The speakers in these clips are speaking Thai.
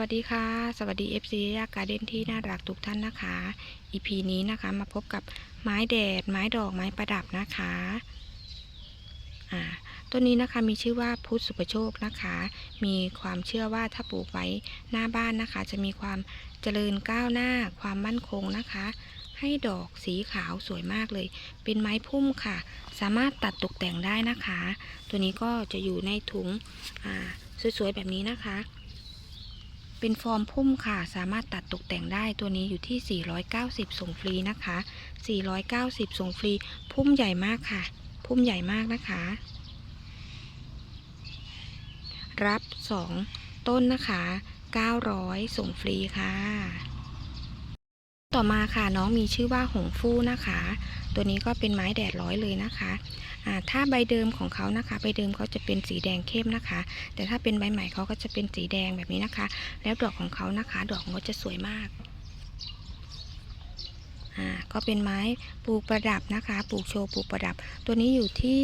วัสดีค่ะ สวัสดี FC ยาการ์เด้นที่น่ารักทุกท่านนะคะ EP นี้นะคะมาพบกับไม้แดด ไม้ดอกไม้ประดับนะคะอ่าต้นนี้นะคะมีชื่อว่าพุทธสุปโชคนะคะ มีความเชื่อว่าถ้าปลูกไว้หน้าบ้านนะคะ จะมีความเจริญก้าวหน้า ความมั่นคงนะคะ ให้ดอกสีขาวสวยมากเลย เป็นไม้พุ่มค่ะ สามารถตัดตกแต่งได้นะคะ ตัวนี้ก็จะอยู่ในถุงอ่าสวยๆแบบนี้นะคะ เป็นฟอร์มพุ่มค่ะ สามารถตัดตกแต่งได้ตัวนี้อยู่ที่ 490 ส่งฟรีนะคะ 490 ส่งฟรี พุ่มใหญ่มากค่ะ พุ่มใหญ่มากนะคะ รับ 2 ต้นนะคะ 900 ส่งฟรีค่ะ ต่อมาค่ะน้องมีชื่อว่าหงฟู่นะคะ ตัวนี้ก็เป็นไม้แดดร้อยเลยนะคะถ้าใบเดิมของเขานะคะ ใบเดิมเขาจะเป็นสีแดงเข้มนะคะ แต่ถ้าเป็นใบใหม่เขาก็จะเป็นสีแดงแบบนี้นะคะ แล้วดอกของเขานะคะ ดอกงเขาจะสวยมากก็เป็นไม้ปลูกประดับนะคะ ปลูกโชว์ปลูกประดับ ตัวนี้อยู่ที่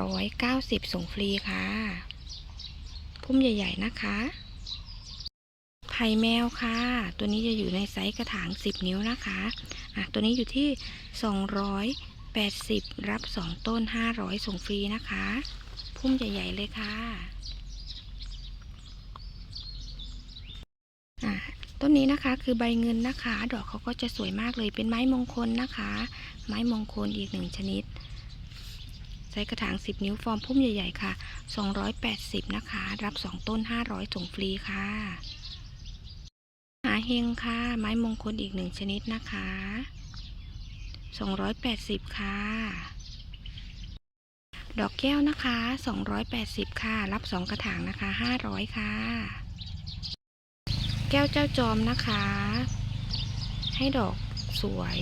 390 ส่งฟรีค่ะ พุ่มใหญ่ ๆ นะคะ ไผ่แมวค่ะ ตัวนี้จะอยู่ในไซส์กระถาง 10 นิ้วนะคะอะตัวนี้อยู่ที่ 280 รับ 2 ต้น 500 ส่งฟรีนะคะ พุ่มใหญ่ ๆ เลยค่ะอะต้นนี้นะคะคือใบเงินนะคะ ดอกเขาก็จะสวยมากเลยเป็นไม้มงคลนะคะ ไม้มงคลอีกหนึ่งชนิดไซส์กระถาง 10 นิ้วฟอร์มพุ่มใหญ่ ๆ ค่ะ 280 นะคะ รับ 2 ต้น 500ส่งฟรีค่ะ เฮงค่ะ ไม้มงคลอีกหนึ่งชนิดนะคะ280ค่ะ ดอกแก้วนะคะ280ค่ะ รับ2กระถางนะคะ500ค่ะ แก้วเจ้าจอมนะคะ ให้ดอกสวย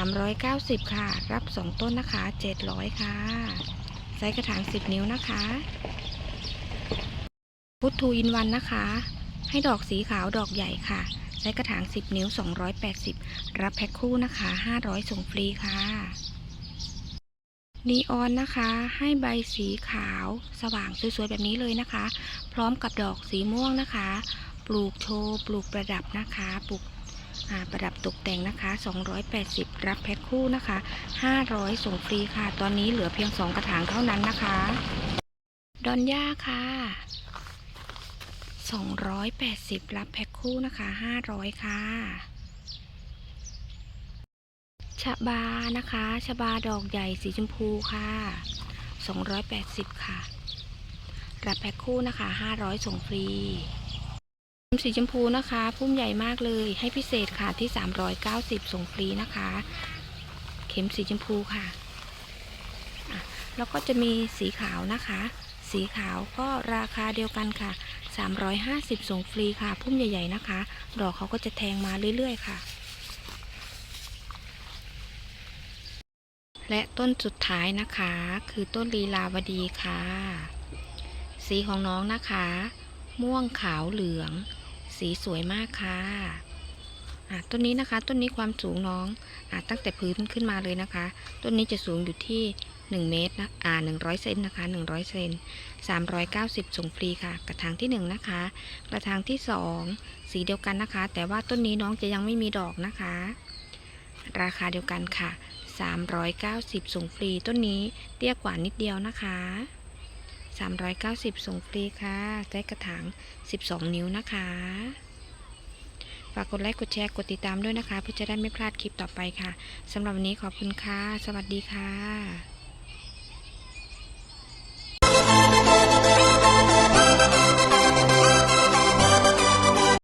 390ค่ะ รับ2ต้นนะคะ700ค่ะไซส์กระถาง10นิ้วนะคะ พุททูอินวันนะคะ ให้ดอกสีขาวดอกใหญ่ค่ะ ใช้กระถาง 10 นิ้ว 280 รับแพ็คคู่นะคะ 500 ส่งฟรีค่ะนีออนนะคะ ให้ใบสีขาวสว่างสวยๆ แบบนี้เลยนะคะ พร้อมกับดอกสีม่วงนะคะ ปลูกโชว์ปลูกประดับนะคะปลูกประดับตกแต่งนะคะ 280 รับแพ็คคู่นะคะ 500 ส่งฟรีค่ะ ตอนนี้เหลือเพียง 2 กระถางเท่านั้นนะคะ ดอนย่าค่ะ 280 รับแพ็คคู่นะคะ 500 ค่ะชะบานะคะชะบาดอกใหญ่สีชมพูค่ะ 280 ค่ะ รับแพ็คคู่นะคะ 500 ส่งฟรีสีชมพูนะคะพุ่มใหญ่มากเลยให้พิเศษค่ะที่ 390 ส่งฟรีนะคะ เข็มสีชมพูค่ะอะแล้วก็จะมีสีขาวนะคะ สีขาวก็ราคาเดียวกันค่ะ 350 ส่งฟรีค่ะ พุ่มใหญ่ ๆ นะคะ ดอกเขาก็จะแทงมาเรื่อย ๆ ค่ะ และต้นสุดท้ายนะคะ คือต้นลีลาวดีค่ะ สีของน้องนะคะ ม่วงขาวเหลือง สีสวยมากค่ะะต้นนี้นะคะ ต้นนี้ความสูงน้องอตั้งแต่พื้นขึ้นมาเลยนะคะ ต้นนี้จะสูงอยู่ที่ 1 เมตรนะอ่า100 เซนนะคะ 100 เซน 390 ส่งฟรีค่ะ กระถางที่ 1 นะคะ กระถางที่ 2 สีเดียวกันนะคะ แต่ว่าต้นนี้น้องจะยังไม่มีดอกนะคะ ราคาเดียวกันค่ะ 390 ส่งฟรี ต้นนี้เตี้ยกว่านิดเดียวนะคะ 390 ส่งฟรีค่ะได้กระถาง 12 นิ้วนะคะฝากกดไลค์ กดแชร์ กดติดตามด้วยนะคะ เพื่อจะได้ไม่พลาดคลิปต่อไปค่ะ สำหรับวันนี้ขอบคุณค่ะ สวัสดีค่ะ